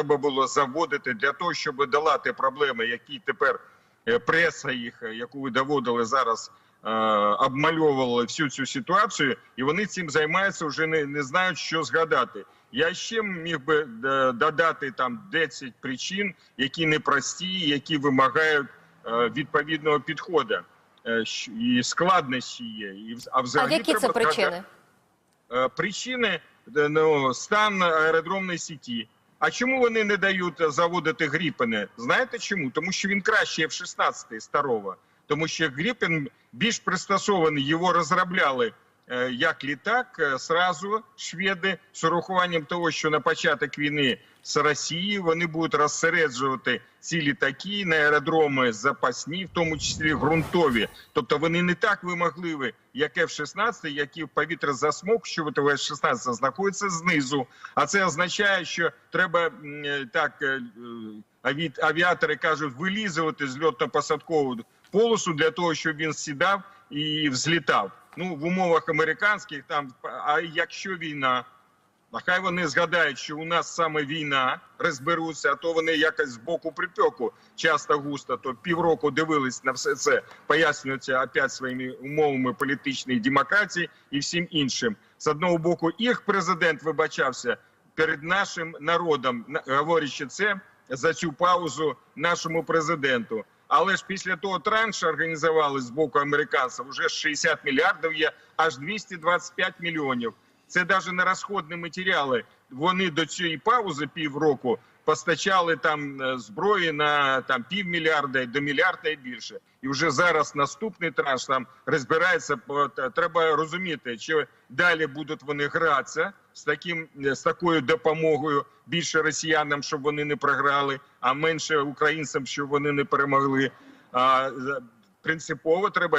треба було заводити для того, щоб долати проблеми, які тепер е, преса їх, е, яку ви доводили зараз, е, обмальовувала всю цю ситуацію, і вони цим займаються, вже не, не знають, що згадати. Я ще міг би додати там 10 причин, які непрості, які вимагають відповідного підходу. І складнощі є. І, вз- а А які це треба причини? Причини ну, стан аеродромної сіті. А чому вони не дають заводити Гріпени? Знаєте чому? Тому що він краще F-16 старого. Тому що Гріпен більш пристосований, його розробляли як літак е, сразу шведи з урахуванням того, що на початок війни з Росією вони будуть розсереджувати ці літаки на аеродроми запасні, в тому числі ґрунтові. Тобто вони не так вимогливі, як F-16, які в повітря засмокчувати в F-16 знаходяться знизу. А це означає, що треба е, так е, е, аві- авіатори кажуть, вилізувати з льотно-посадкову полосу для того, щоб він сідав і взлітав. Ну в умовах американських там. А якщо війна? А хай вони згадають, що у нас саме війна розберуться, а то вони якось з боку припеку часто густо, то півроку дивились на все це, пояснюються опять своїми умовами політичної демократії і всім іншим. З одного боку, їх президент вибачався перед нашим народом, говорячи це за цю паузу нашому президенту. Але ж після того транша організували з боку американців вже 60 мільярдів є, аж 225 мільйонів. Це навіть не розходні матеріали. Вони до цієї паузи півроку постачали там е, зброї на там півмільярда до мільярда і більше. І вже зараз наступний транш там розбирається. Треба розуміти, чи далі будуть вони гратися з таким е, з такою допомогою більше росіянам, щоб вони не програли, а менше українцям, щоб вони не перемогли. А е, принципово треба